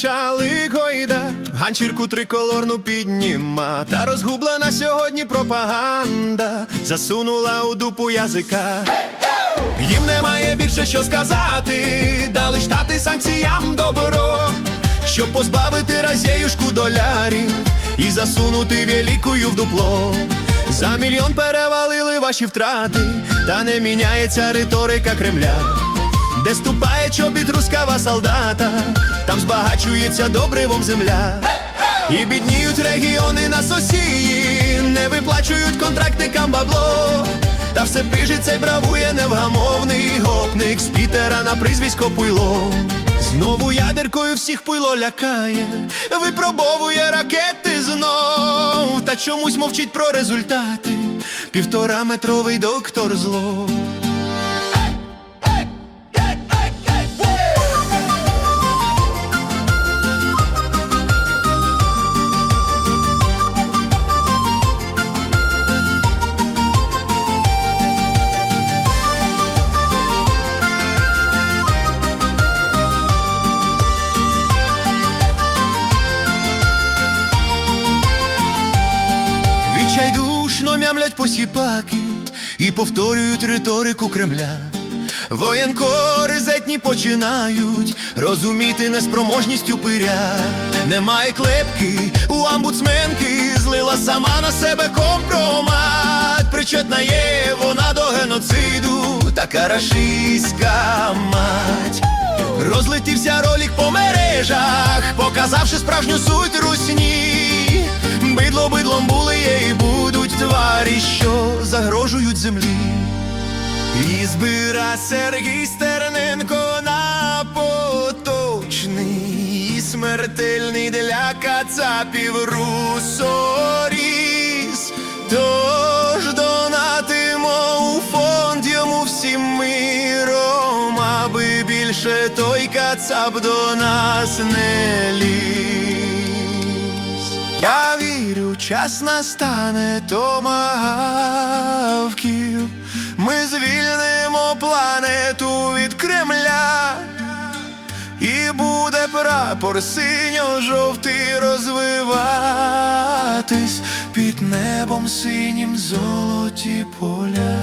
почали гойда, ганчірку триколорну підніма, та розгублена сьогодні пропаганда засунула у дупу язика. Їм немає більше що сказати, дали штати санкціям добро, щоб позбавити разєюшку долярів і засунути великою в дупло. За мільйон перевалили ваші втрати, та не міняється риторика Кремля. Де ступає чобіт рускава солдата, там збагачується добривом земля. І бідніють регіони на сосії, не виплачують контрактникам бабло. Та все пиже цей бравує невгамовний гопник з Пітера на прізвисько Пуйло. Знову ядеркою всіх пуйло лякає, випробовує ракети знов, та чомусь мовчить про результати. Півтора метровий доктор зло. Відчайдушно мямлять посіпаки і повторюють риторику Кремля. Воєнкори зетні починають розуміти неспроможність упиря. Немає клепки у амбудсменки, злила сама на себе компромат. Причетна є вона до геноциду, така рашистська мать. Розлетівся ролик по мережах, показавши справжню суть русні. Бидло бидлом були є і будуть тварі, що загрожують землі. І збира Сергій Стерненко на поточний і смертельний для кацапів русоріз. Тож донатимо у фонд йому всім миром, аби більше той кацап до нас не ліз. Час настане томагавків. Ми звільнимо планету від Кремля. І буде прапор синьо-жовтий розвиватись під небом синім золоті поля.